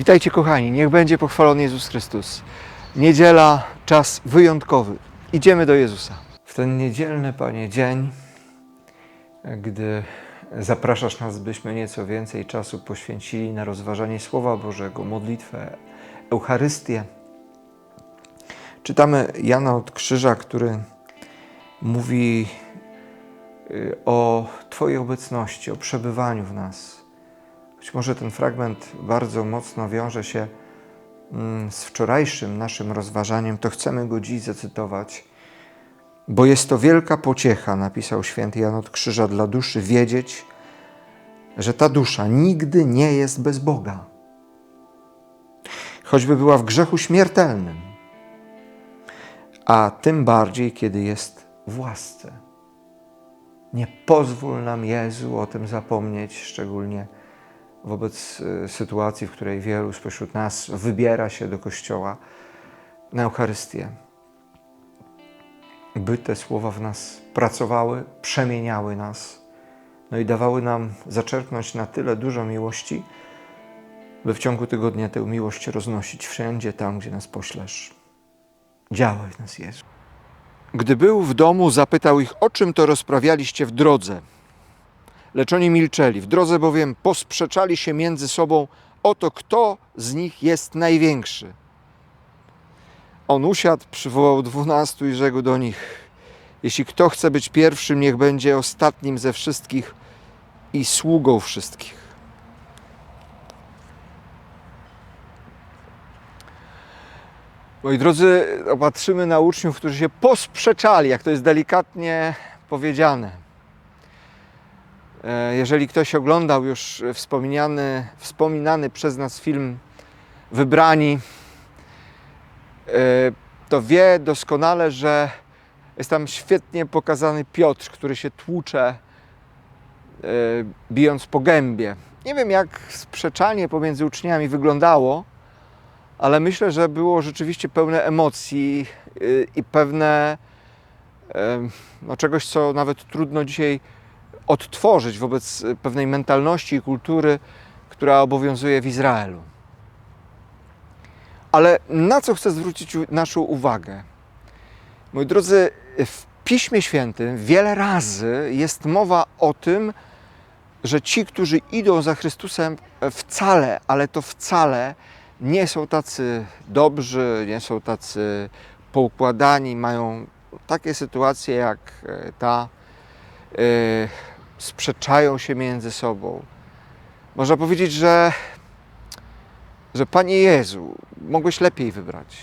Witajcie kochani, niech będzie pochwalony Jezus Chrystus. Niedziela, czas wyjątkowy. Idziemy do Jezusa. W ten niedzielny, Panie, dzień, gdy zapraszasz nas, byśmy nieco więcej czasu poświęcili na rozważanie Słowa Bożego, modlitwę, Eucharystię. Czytamy Jana od Krzyża, który mówi y, o Twojej obecności, o przebywaniu w nas. Być może ten fragment bardzo mocno wiąże się mm, z wczorajszym naszym rozważaniem, to chcemy go dziś zacytować. Bo jest to wielka pociecha, napisał święty Jan od Krzyża, dla duszy wiedzieć, że ta dusza nigdy nie jest bez Boga. Choćby była w grzechu śmiertelnym, a tym bardziej, kiedy jest w łasce. Nie pozwól nam, Jezu, o tym zapomnieć, szczególnie wobec y, sytuacji, w której wielu spośród nas wybiera się do kościoła na Eucharystię. By te słowa w nas pracowały, przemieniały nas, no i dawały nam zaczerpnąć na tyle dużo miłości, by w ciągu tygodnia tę miłość roznosić wszędzie tam, gdzie nas poślesz. Działaj w nas, Jezu. Gdy był w domu, zapytał ich, o czym to rozprawialiście w drodze. Lecz oni milczeli. W drodze bowiem posprzeczali się między sobą o to, kto z nich jest największy. On usiadł, przywołał dwunastu i rzekł do nich: Jeśli kto chce być pierwszym, niech będzie ostatnim ze wszystkich i sługą wszystkich. Moi drodzy, opatrzymy na uczniów, którzy się posprzeczali, jak to jest delikatnie powiedziane. E, Jeżeli ktoś oglądał już wspomniany, wspominany przez nas film Wybrani, e, to wie doskonale, że jest tam świetnie pokazany Piotr, który się tłucze, e, bijąc po gębie. Nie wiem, jak sprzeczanie pomiędzy uczniami wyglądało, ale myślę, że było rzeczywiście pełne emocji i pewne no, czegoś, co nawet trudno dzisiaj odtworzyć wobec y, pewnej mentalności i kultury, która obowiązuje w Izraelu. Ale na co chcę zwrócić naszą uwagę? Moi drodzy, w Piśmie Świętym wiele razy jest mowa o tym, że ci, którzy idą za Chrystusem, e, wcale, ale to wcale nie są tacy dobrzy, nie są tacy poukładani, mają takie sytuacje jak e, ta, e, sprzeczają się między sobą. Można powiedzieć, że, że Panie Jezu, mogłeś lepiej wybrać.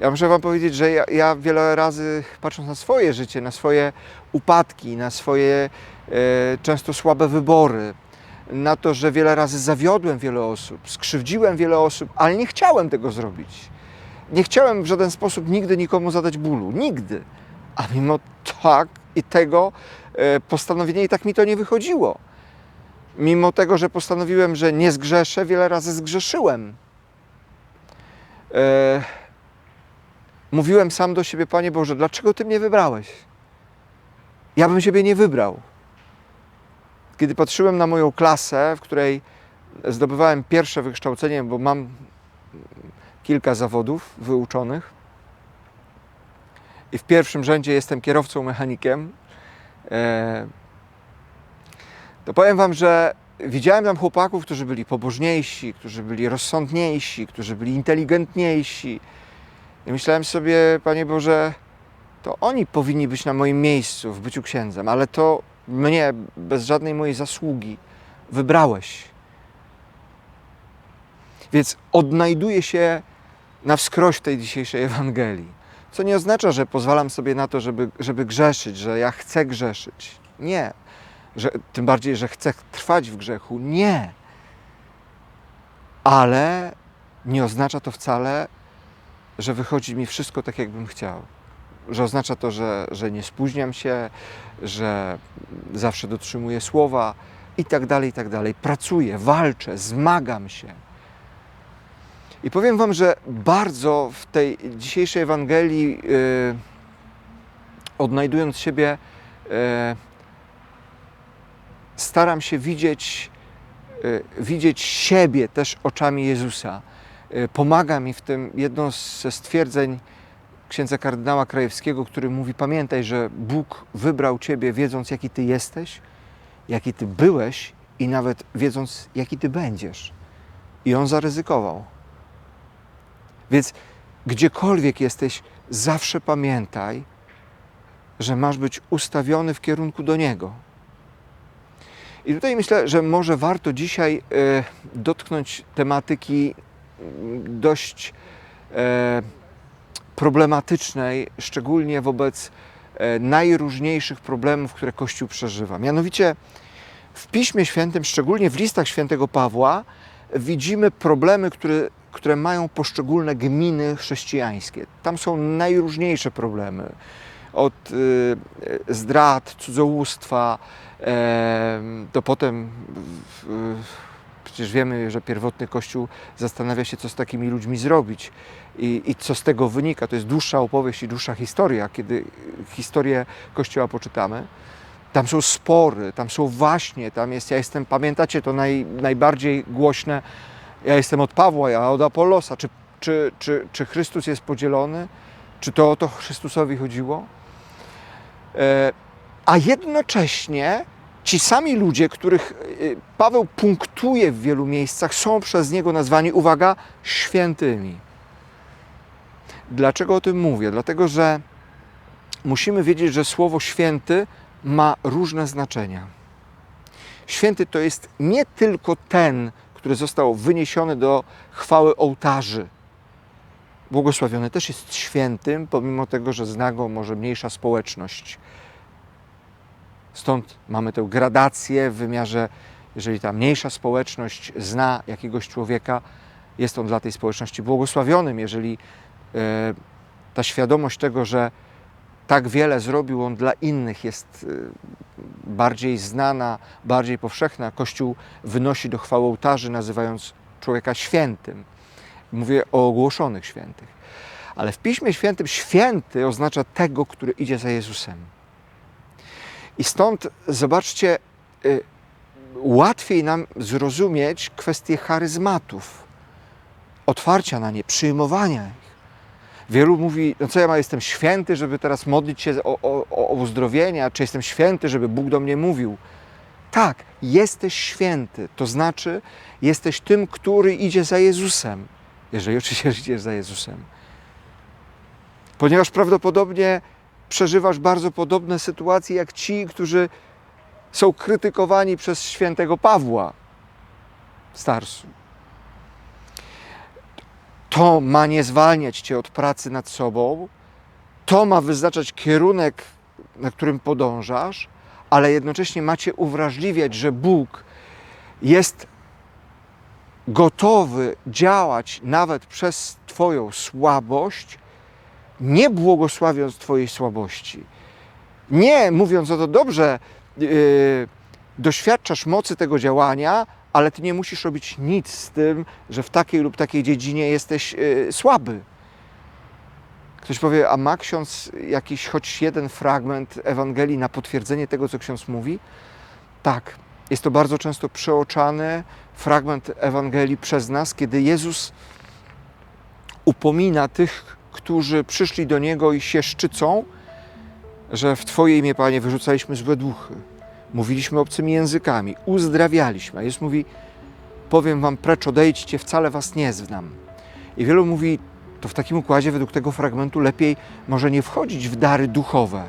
Ja muszę Wam powiedzieć, że ja, ja wiele razy, patrząc na swoje życie, na swoje upadki, na swoje e, często słabe wybory, na to, że wiele razy zawiodłem wiele osób, skrzywdziłem wiele osób, ale nie chciałem tego zrobić. Nie chciałem w żaden sposób nigdy nikomu zadać bólu. Nigdy. A mimo tak i tego e, postanowienia i tak mi to nie wychodziło. Mimo tego, że postanowiłem, że nie zgrzeszę, wiele razy zgrzeszyłem. E, mówiłem sam do siebie, Panie Boże, dlaczego Ty mnie wybrałeś? Ja bym Ciebie nie wybrał. Kiedy patrzyłem na moją klasę, w której zdobywałem pierwsze wykształcenie, bo mam kilka zawodów wyuczonych i w pierwszym rzędzie jestem kierowcą mechanikiem, e, to powiem Wam, że widziałem tam chłopaków, którzy byli pobożniejsi, którzy byli rozsądniejsi, którzy byli inteligentniejsi. I myślałem sobie, Panie Boże, to oni powinni być na moim miejscu w byciu księdzem, ale to mnie bez żadnej mojej zasługi wybrałeś. Więc odnajduję się na wskroś tej dzisiejszej Ewangelii. Co nie oznacza, że pozwalam sobie na to, żeby, żeby grzeszyć, że ja chcę grzeszyć. Nie. Że, tym bardziej, że chcę trwać w grzechu. Nie. Ale nie oznacza to wcale, że wychodzi mi wszystko tak, jakbym chciał. Że oznacza to, że, że nie spóźniam się, że zawsze dotrzymuję słowa i tak dalej, i tak dalej. Pracuję, walczę, zmagam się. I powiem Wam, że bardzo w tej dzisiejszej Ewangelii, yy, odnajdując siebie, yy, staram się widzieć y, widzieć siebie też oczami Jezusa. Y, Pomaga mi w tym jedno ze stwierdzeń księdza kardynała Krajewskiego, który mówi: Pamiętaj, że Bóg wybrał Ciebie, wiedząc, jaki Ty jesteś, jaki Ty byłeś i nawet wiedząc, jaki Ty będziesz. I On zaryzykował. Więc gdziekolwiek jesteś, zawsze pamiętaj, że masz być ustawiony w kierunku do Niego. I tutaj myślę, że może warto dzisiaj e, dotknąć tematyki mm, dość e, problematycznej, szczególnie wobec e, najróżniejszych problemów, które Kościół przeżywa. Mianowicie w Piśmie Świętym, szczególnie w listach świętego Pawła, widzimy problemy, które, które mają poszczególne gminy chrześcijańskie. Tam są najróżniejsze problemy. Od y, zdrad, cudzołóstwa, e, do potem w, w, przecież wiemy, że pierwotny Kościół zastanawia się, co z takimi ludźmi zrobić i, i co z tego wynika. To jest dłuższa opowieść i dłuższa historia, kiedy historię Kościoła poczytamy. Tam są spory, tam są waśnie, tam jest, ja jestem, pamiętacie to naj, najbardziej głośne, ja jestem od Pawła, ja od Apollosa. Czy, czy, czy, czy Chrystus jest podzielony? Czy to o to Chrystusowi chodziło? E, a jednocześnie ci sami ludzie, których y, Paweł punktuje w wielu miejscach, są przez niego nazwani, uwaga, świętymi. Dlaczego o tym mówię? Dlatego, że musimy wiedzieć, że słowo święty ma różne znaczenia. Święty to jest nie tylko ten, który został wyniesiony do chwały ołtarzy. Błogosławiony też jest świętym, pomimo tego, że zna go może mniejsza społeczność. Stąd mamy tę gradację w wymiarze, jeżeli ta mniejsza społeczność zna jakiegoś człowieka, jest on dla tej społeczności błogosławionym. Jeżeli e, ta świadomość tego, że tak wiele zrobił on dla innych, jest e, bardziej znana, bardziej powszechna, Kościół wynosi do chwały ołtarzy, nazywając człowieka świętym. Mówię o ogłoszonych świętych. Ale w Piśmie Świętym święty oznacza tego, który idzie za Jezusem. I stąd zobaczcie, y, łatwiej nam zrozumieć kwestię charyzmatów, otwarcia na nie, przyjmowania. Wielu mówi, no co ja ma, jestem święty, żeby teraz modlić się o, o, o uzdrowienia, czy jestem święty, żeby Bóg do mnie mówił. Tak, jesteś święty, to znaczy jesteś tym, który idzie za Jezusem, jeżeli oczywiście idziesz za Jezusem. Ponieważ prawdopodobnie przeżywasz bardzo podobne sytuacje jak ci, którzy są krytykowani przez świętego Pawła Starsu. To ma nie zwalniać cię od pracy nad sobą, to ma wyznaczać kierunek, na którym podążasz, ale jednocześnie macie uwrażliwiać, że Bóg jest gotowy działać nawet przez Twoją słabość, nie błogosławiąc Twojej słabości. Nie mówiąc o to dobrze, yy, doświadczasz mocy tego działania, ale Ty nie musisz robić nic z tym, że w takiej lub takiej dziedzinie jesteś yy, słaby. Ktoś powie, a ma ksiądz jakiś choć jeden fragment Ewangelii na potwierdzenie tego, co ksiądz mówi? Tak, jest to bardzo często przeoczany fragment Ewangelii przez nas, kiedy Jezus upomina tych, którzy przyszli do Niego i się szczycą, że w Twoje imię, Panie, wyrzucaliśmy złe duchy, mówiliśmy obcymi językami, uzdrawialiśmy. A Jezus mówi, powiem Wam, precz odejdźcie, wcale Was nie znam. I wielu mówi, to w takim układzie, według tego fragmentu, lepiej może nie wchodzić w dary duchowe.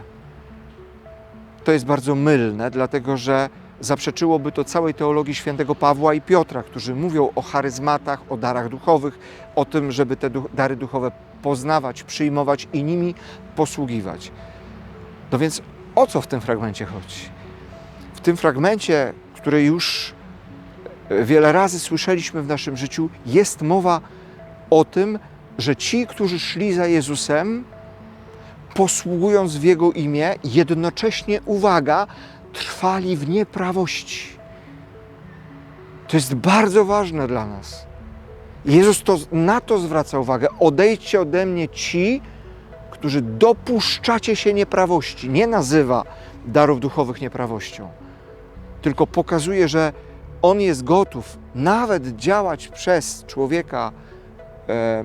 To jest bardzo mylne, dlatego że zaprzeczyłoby to całej teologii świętego Pawła i Piotra, którzy mówią o charyzmatach, o darach duchowych, o tym, żeby te dary duchowe poznawać, przyjmować i nimi posługiwać. No więc o co w tym fragmencie chodzi? Tym fragmencie, który już wiele razy słyszeliśmy w naszym życiu, jest mowa o tym, że ci, którzy szli za Jezusem, posługując w Jego imię, jednocześnie, uwaga, trwali w nieprawości. To jest bardzo ważne dla nas. Jezus to, na to zwraca uwagę. Odejdźcie ode mnie ci, którzy dopuszczacie się nieprawości. Nie nazywa darów duchowych nieprawością, tylko pokazuje, że On jest gotów nawet działać przez człowieka e,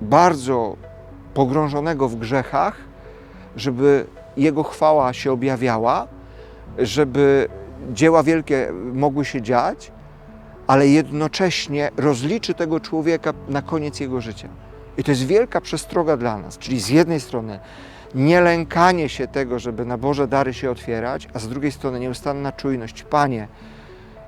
bardzo pogrążonego w grzechach, żeby Jego chwała się objawiała, żeby dzieła wielkie mogły się dziać, ale jednocześnie rozliczy tego człowieka na koniec jego życia. I to jest wielka przestroga dla nas, czyli z jednej strony nie lękanie się tego, żeby na Boże dary się otwierać, a z drugiej strony nieustanna czujność. Panie,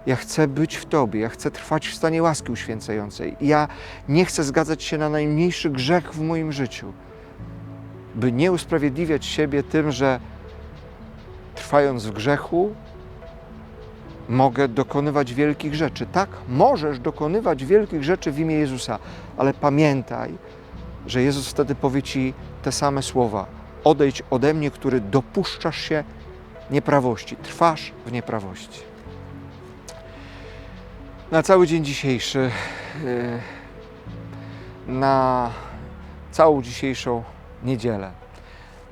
ja chcę być w Tobie, ja chcę trwać w stanie łaski uświęcającej. Ja nie chcę zgadzać się na najmniejszy grzech w moim życiu, by nie usprawiedliwiać siebie tym, że trwając w grzechu, mogę dokonywać wielkich rzeczy. Tak, możesz dokonywać wielkich rzeczy w imię Jezusa, ale pamiętaj, że Jezus wtedy powie Ci te same słowa. Odejdź ode mnie, który dopuszczasz się nieprawości, trwasz w nieprawości. Na cały dzień dzisiejszy, yy, na całą dzisiejszą niedzielę,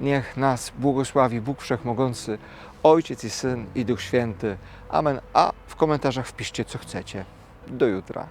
niech nas błogosławi Bóg Wszechmogący, Ojciec i Syn i Duch Święty. Amen. A w komentarzach wpiszcie, co chcecie. Do jutra.